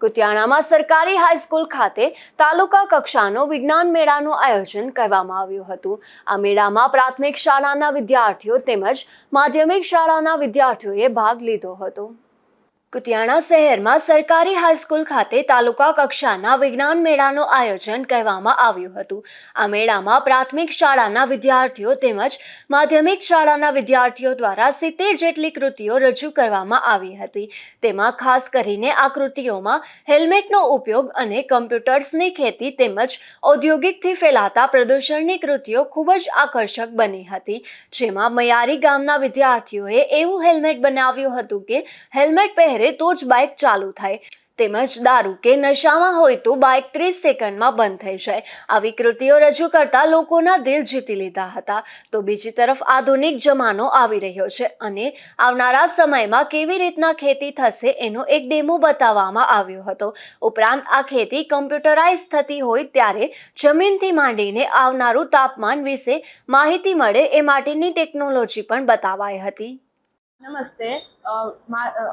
કુતિયાણામાં સરકારી હાઈસ્કૂલ ખાતે તાલુકા કક્ષાનો વિજ્ઞાન મેળાનું આયોજન કરવામાં આવ્યું હતું. આ મેળામાં પ્રાથમિક શાળાના વિદ્યાર્થીઓ તેમજ માધ્યમિક શાળાના વિદ્યાર્થીઓએ ભાગ લીધો હતો. કુતિયાણા શહેરમાં સરકારી હાઈસ્કૂલ ખાતે તાલુકા કક્ષાના વિજ્ઞાન મેળાનું આયોજન કરવામાં આવ્યું હતું. આ મેળામાં પ્રાથમિક શાળાના વિદ્યાર્થીઓ તેમજ માધ્યમિક શાળાના વિદ્યાર્થીઓ દ્વારા સિત્તેર જેટલી કૃતિઓ રજૂ કરવામાં આવી હતી. તેમાં ખાસ કરીને આ કૃતિઓમાં હેલ્મેટનો ઉપયોગ અને કમ્પ્યુટર્સની ખેતી તેમજ ઔદ્યોગિકથી ફેલાતા પ્રદૂષણની કૃતિઓ ખૂબ જ આકર્ષક બની હતી. જેમાં મયારી ગામના વિદ્યાર્થીઓએ એવું હેલ્મેટ બનાવ્યું હતું કે હેલ્મેટ પહેરે તો જ બાઇક ચાલુ થાય. તેમજ દારૂ કે નશામાં હોય તો બાઇક ત્રીસ સેકન્ડમાં બંધ થઈ જાય. આવી કૃતિઓ રજૂ કરતા લોકોના દિલ જીતી લીધા હતા. તો બીજી તરફ આધુનિક જમાનો આવી રહ્યો છે અને આવનારા સમયમાં કેવી રીતના ખેતી થશે એનો એક ડેમો બતાવવામાં આવ્યો હતો. ઉપરાંત આ ખેતી કમ્પ્યુટરાઇઝ થતી હોય ત્યારે જમીનથી માંડીને આવનારું તાપમાન વિશે માહિતી મળે એ માટેની ટેકનોલોજી પણ બતાવાઈ હતી. નમસ્તે.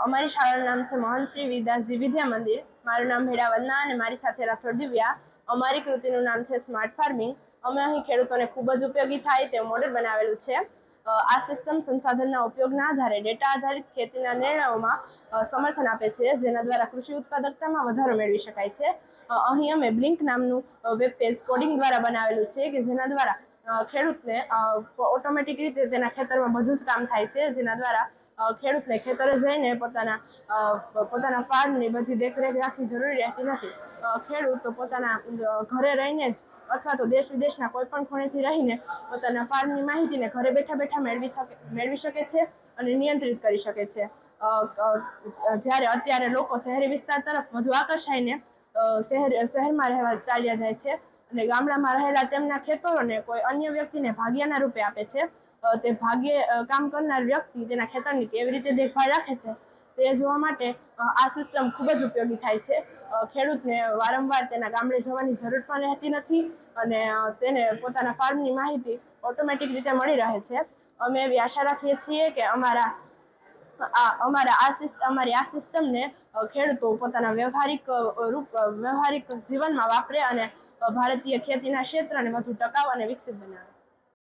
અમારી શાળાનું નામ છે મોહન શ્રી વિદ્યા મંદિર. મારું નામ ભેડા વંદના અને મારી સાથે રાઠોડ દિવ્યા. અમારી કૃતિનું નામ છે સ્માર્ટ ફાર્મિંગ. અમે અહીં ખેડૂતોને ખૂબ જ ઉપયોગી થાય તેવું મોડેલ બનાવેલું છે. આ સિસ્ટમ સંસાધનના ઉપયોગના આધારે ડેટા આધારિત ખેતીના નિર્ણયોમાં સમર્થન આપે છે, જેના દ્વારા કૃષિ ઉત્પાદકતામાં વધારો મેળવી શકાય છે. અહીં અમે બ્લિંક નામનું વેબ પેજ કોડિંગ દ્વારા બનાવેલું છે કે જેના દ્વારા ખેડૂતને ઓટોમેટિક રીતે તેના ખેતરમાં બધું જ કામ થાય છે, જેના દ્વારા ખેડૂતને ખેતરે જઈને પોતાના પોતાના ફાર્મની બધી દેખરેખ રાખવી જરૂરી રહેતી નથી. ખેડૂત પોતાના ઘરે રહીને જ અથવા તો દેશ વિદેશના કોઈ પણ ખૂણેથી રહીને પોતાના ફાર્મની માહિતીને ઘરે બેઠા બેઠા મેળવી શકે મેળવી શકે છે અને નિયંત્રિત કરી શકે છે. જ્યારે અત્યારે લોકો શહેરી વિસ્તાર તરફ વધુ આકર્ષાઈને શહેર, શહેરમાં રહેવા ચાલ્યા જાય છે અને ગામડામાં રહેલા તેમના ખેતરોને કોઈ અન્ય વ્યક્તિને ભાગ્યના રૂપે આપે છે. તે ભાગ્યે કામ કરનાર વ્યક્તિ તેના ખેતરની કેવી રીતે દેખભાળ રાખે છે તે જોવા માટે આ સિસ્ટમ ખૂબ જ ઉપયોગી થાય છે. ખેડૂતને વારંવાર તેના ગામડે જવાની જરૂર પણ રહેતી નથી અને તેને પોતાના ફાર્મની માહિતી ઓટોમેટિક રીતે મળી રહે છે. અમે એવી આશા રાખીએ છીએ કે અમારા, આ અમારા આ સિસ્ટમ અમારી આ સિસ્ટમને ખેડૂતો પોતાના વ્યવહારિક રૂપ વ્યવહારિક જીવનમાં વાપરે અને ભારતીય ખેતીના ક્ષેત્રને વધુ ટકાઉ અને વિકસિત બનાવે.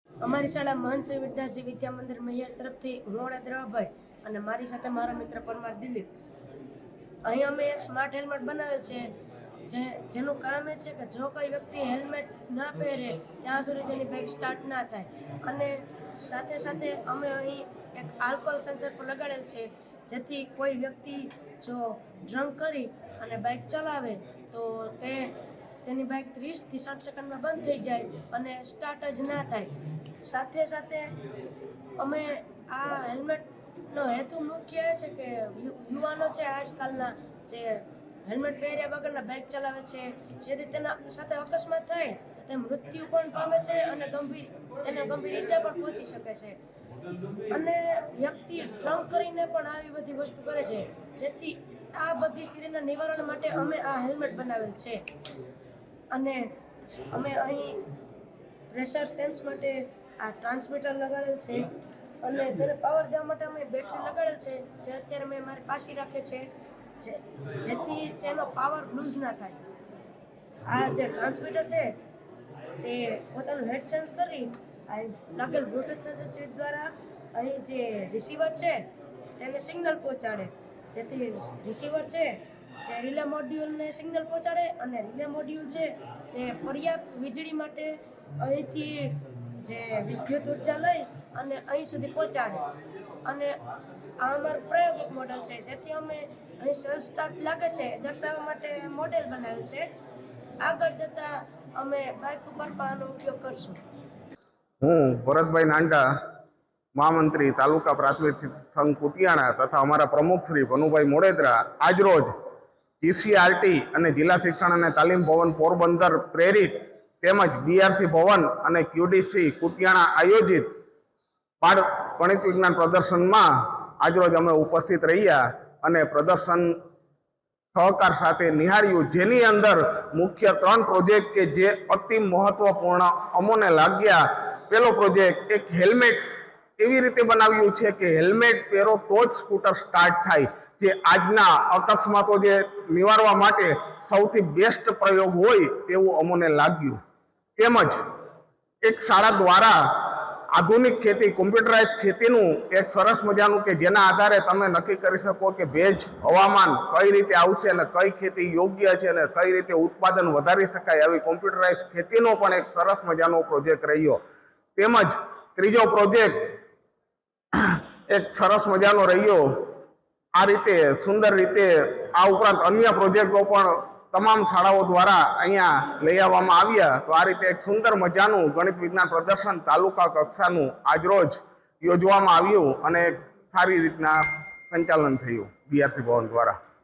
અમારી શાળા મહનશ્રી વિદ્યાજી વિદ્યા મંદિર મૈયાર તરફથી હું દ્રવભાઈ અને મારી સાથે મારો મિત્ર પરમાર દિલીપ. અહીં અમે એક સ્માર્ટ હેલ્મેટ બનાવેલ છે, જે, જેનું કામ એ છે કે જો કોઈ વ્યક્તિ હેલ્મેટ ના પહેરે, ત્યાં સુધી તેની બાઇક સ્ટાર્ટ ના થાય. અને સાથે સાથે અમે અહીં એક આલ્કોહોલ સેન્સર પર લગાડેલ છે, જેથી કોઈ વ્યક્તિ જો ડ્રંક કરી અને બાઇક ચલાવે, તો તે તેની બાઇક ત્રીસથી સાઠ સેકન્ડમાં બંધ થઈ જાય અને સ્ટાર્ટ જ ના થાય. સાથે સાથે અમે આ હેલ્મેટનો હેતુ મુખ્ય એ છે કે યુવાનો છે આજકાલના જે હેલ્મેટ પહેર્યા વગરના બાઇક ચલાવે છે જેથી તેના સાથે અકસ્માત થાય તો તે મૃત્યુ પણ પામે છે અને ગંભીર, તેને ગંભીર ઈજા પણ પહોંચી શકે છે. અને વ્યક્તિ ડ્રંક કરીને પણ આવી બધી વસ્તુ કરે છે, જેથી આ બધી સ્થિતિના નિવારણ માટે અમે આ હેલ્મેટ બનાવેલ છે. અને અમે અહીં પ્રેશર સેન્સ માટે આ ટ્રાન્સમીટર લગાડેલ છે. અને તેને પાવર દેવા માટે અમે બેટરી લગાડેલ છે. જે અત્યારે મેં મારી પાસે રાખે છે. જેથી તેનો પાવર લૂઝ ના થાય. આ જે ટ્રાન્સમીટર છે, તે પોતાનું હેડ સેન્સ કરી, આ લાગેલ બ્લૂટૂથ સેન્સર દ્વારા અહીં જે રિસીવર છે, તેને સિગ્નલ પહોંચાડે. જેથી રિસીવર છે જે રિલે મોડ્યુલને સિગ્નલ પહોંચાડે અને રિલે મોડ્યુલ છે, જે પર્યાપ્ત વીજળી માટે અહીંથી જે વિદ્યુત ઊર્જા લઈ અને અહીં સુધી પહોંચાડે. અને આ અમારું પ્રાયોગિક મોડેલ છે, જેથી અમે અહીં સેલ્ફ સ્ટાર્ટ લાગે છે દર્શાવવા માટે મોડેલ બનાવ્યું છે. આગળ જતાં અમે બાઇક ઉપર પણ આનો ઉપયોગ કરશું. હું ભરતભાઈ નાંડા, મહામંત્રી તાલુકા પ્રાથમિક સંઘ કુતિયાણા તથા અમારા પ્રમુખ શ્રી ભનુભાઈ મોડેદરા આજરોજ જીસીઆરટી અને જિલ્લા શિક્ષણ અને તાલીમ ભવન પોરબંદર પ્રેરિત તેમજ બીઆરસી ભવન અને ક્યુડીસી કુતિયાણા આયોજિત બાળ ગણિત વિજ્ઞાન પ્રદર્શનમાં આજરોજ અમે ઉપસ્થિત રહ્યા અને પ્રદર્શન સહકાર સાથે નિહાળ્યું, જેની અંદર મુખ્ય ત્રણ પ્રોજેક્ટ કે જે અતિ મહત્વપૂર્ણ અમોને લાગ્યા. પેલો પ્રોજેક્ટ એક હેલ્મેટ એવી રીતે બનાવ્યું છે કે હેલ્મેટ પહેરો તો જ સ્કૂટર સ્ટાર્ટ થાય. જે આજના અકસ્માતો જે નિવારવા માટે સૌથી બેસ્ટ પ્રયોગ હોય તેવું અમને લાગ્યું. તેમજ એક શાળા દ્વારા આધુનિક ખેતી કોમ્પ્યુટરાઇઝ ખેતીનું એક સરસ મજાનું કે જેના આધારે તમે નક્કી કરી શકો કે ભેજ, હવામાન કઈ રીતે આવશે અને કઈ ખેતી યોગ્ય છે અને કઈ રીતે ઉત્પાદન વધારી શકાય આવી કોમ્પ્યુટરાઇઝ ખેતીનો પણ એક સરસ મજાનો પ્રોજેક્ટ રહ્યો. તેમજ ત્રીજો પ્રોજેક્ટ એક સરસ મજાનો રહ્યો આ રીતે સુંદર રીતે આ ઉપરાંત અન્ય પ્રોજેક્ટો પણ તમામ શાળાઓ દ્વારા અહીંયા લઈ આવવામાં આવ્યા. તો આ રીતે એક સુંદર મજાનું ગણિત વિજ્ઞાન પ્રદર્શન તાલુકા કક્ષાનું આજરોજ યોજવામાં આવ્યું અને સારી રીતના સંચાલન થયું. બીઆરસી ભવન દ્વારા.